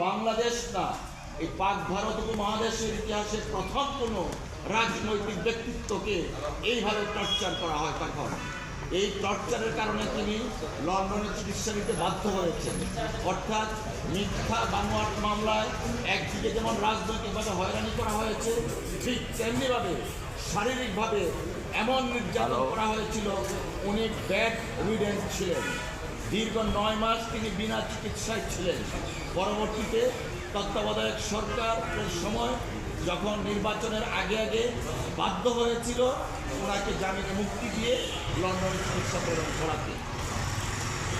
বাংলাদেশ না এই পাক ভারত উপমহাদেশের ইতিহাসে প্রথম কোনো রাজনৈতিক ব্যক্তিত্বকে এইভাবে টর্চার করা হয় তখন। এই টর্চারের কারণে তিনি লন্ডনে চিকিৎসা নিতে বাধ্য হয়েছেন। অর্থাৎ মিথ্যা বানোয়াট মামলায় একদিকে যেমন রাজনৈতিকভাবে হয়রানি করা হয়েছে ঠিক তেমনিভাবে শারীরিকভাবে এমন নির্যাতন করা হয়েছিল উনি ব্যাড এভিডেন্স ছিলেন। দীর্ঘ নয় মাস তিনি বিনা চিকিৎসায় ছিলেন। পরবর্তীতে তত্ত্বাবধায়ক সরকারের সময় যখন নির্বাচনের আগে আগে বাধ্য হয়েছিল ওনাকে জামিনে মুক্তি দিয়ে লন্ডনে চিকিৎসা প্রদান করাতে।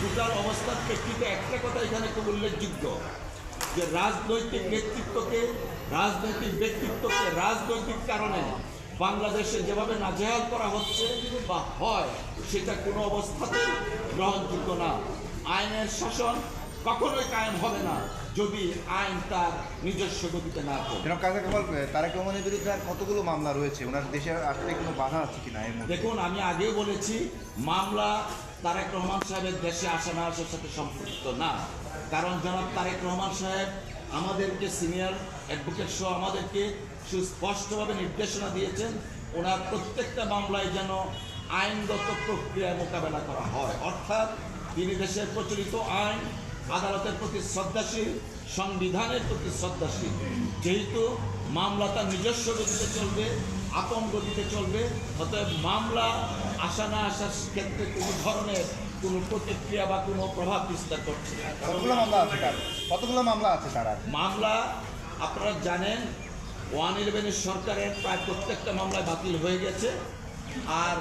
টোটাল অবস্থার প্রেক্ষিতে একটা কথা এখানে খুব উল্লেখযোগ্য, যে রাজনৈতিক নেতৃত্বকে, রাজনৈতিক ব্যক্তিত্বকে রাজনৈতিক কারণে বাংলাদেশে যেভাবে নাজেহাল করা হচ্ছে বা হয় সেটা কোনো অবস্থাতেই গ্রহণযোগ্য না। আইনের শাসন কখনোই কায়েম হবে না যদি আইন তার নিজস্ব গতিতে না করে। কাজা কামাল তারেক রহমানের বিরুদ্ধে আর কতগুলো মামলা রয়েছে? ওনার দেশে আসতে কোনো বাধা আছে কিনা দেখুন আমি আগেও বলেছি মামলা তারেক রহমান সাহেবের দেশে আসা না আসার সাথে সম্পৃক্ত না। কারণ জনাব তারেক রহমান সাহেব আমাদেরকে সিনিয়র অ্যাডভোকেট সহ আমাদেরকে সুস্পষ্টভাবে নির্দেশনা দিয়েছেন, ওনার প্রত্যেকটা মামলায় যেন আইনগত প্রক্রিয়ায় মোকাবেলা করা হয়। অর্থাৎ তিনি দেশের প্রচলিত আইন আদালতের প্রতি শ্রদ্ধাশীল সংবিধানের প্রতি শ্রদ্ধাশীল। যেহেতু মামলা তার নিজস্ব গতিতে চলবে আপন গতিতে চলবে অতএব মামলা আসা না আসার ক্ষেত্রে কোনো ধরনের কোনো প্রতিক্রিয়া বা কোনো প্রভাব বিস্তার করছে না। কতগুলো মামলা আছে তার? কতগুলো মামলা আছে তার মামলা আপনারা জানেন ওয়ান ইলেভেনের সরকারের প্রায় প্রত্যেকটা মামলায় বাতিল হয়ে গেছে। আর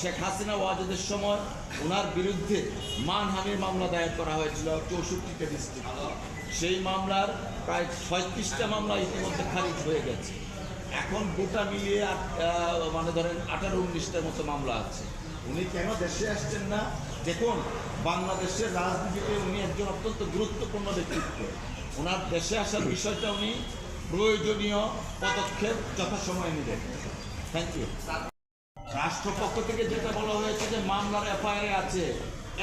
শেখ হাসিনা ওয়াজেদের সময় ওনার বিরুদ্ধে মানহানির মামলা দায়ের করা হয়েছিল চৌষট্টিটা ডিস্ট্রিক্ট সেই মামলার প্রায় ছয়ত্রিশটা মামলা ইতিমধ্যে খারিজ হয়ে গেছে। এখন গোটা মিলিয়ে মানে ধরেন আঠারো উনিশটার মতো মামলা আছে। উনি কেন দেশে আসছেন না? দেখুন, বাংলাদেশের রাজনীতিতে উনি একজন অত্যন্ত গুরুত্বপূর্ণ ব্যক্তিত্ব। ওনার দেশে আসার বিষয়টা উনি প্রয়োজনীয় পদক্ষেপ যথাসময়ে নেবেন থ্যাংক ইউ রাষ্ট্রপক্ষ থেকে যেটা বলা হয়েছে যে মামলার এফআইআর আছে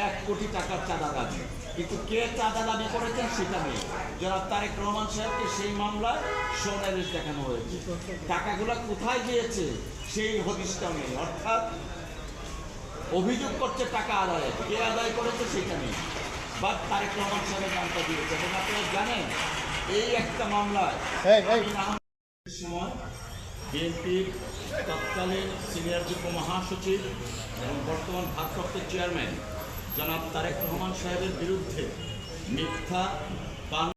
এক কোটি টাকার চাঁদা দাবি কিন্তু কে চাঁদা দাবি করেছেন সেটা নেই। যারা তারেক রহমান সাহেবকে সেই মামলায় সোনালিশ দেখানো হয়েছে। টাকাগুলো কোথায় গিয়েছে সেই হদিশটাও নেই। অর্থাৎ অভিযোগ করছে টাকা আদায়। কে আদায় করেছে সেটা নেই। বা তারেক রহমান সাহেবের নামটা দিয়েছে। এবং আপনারা জানেন এই একটা মামলায় সময় বিএনপির তৎকালীন সিনিয়র যুগ্ম মহাসচিব এবং বর্তমান ভারপ্রাপ্ত চেয়ারম্যান জনাব তারেক রহমান সাহেবের বিরুদ্ধে মিথ্যা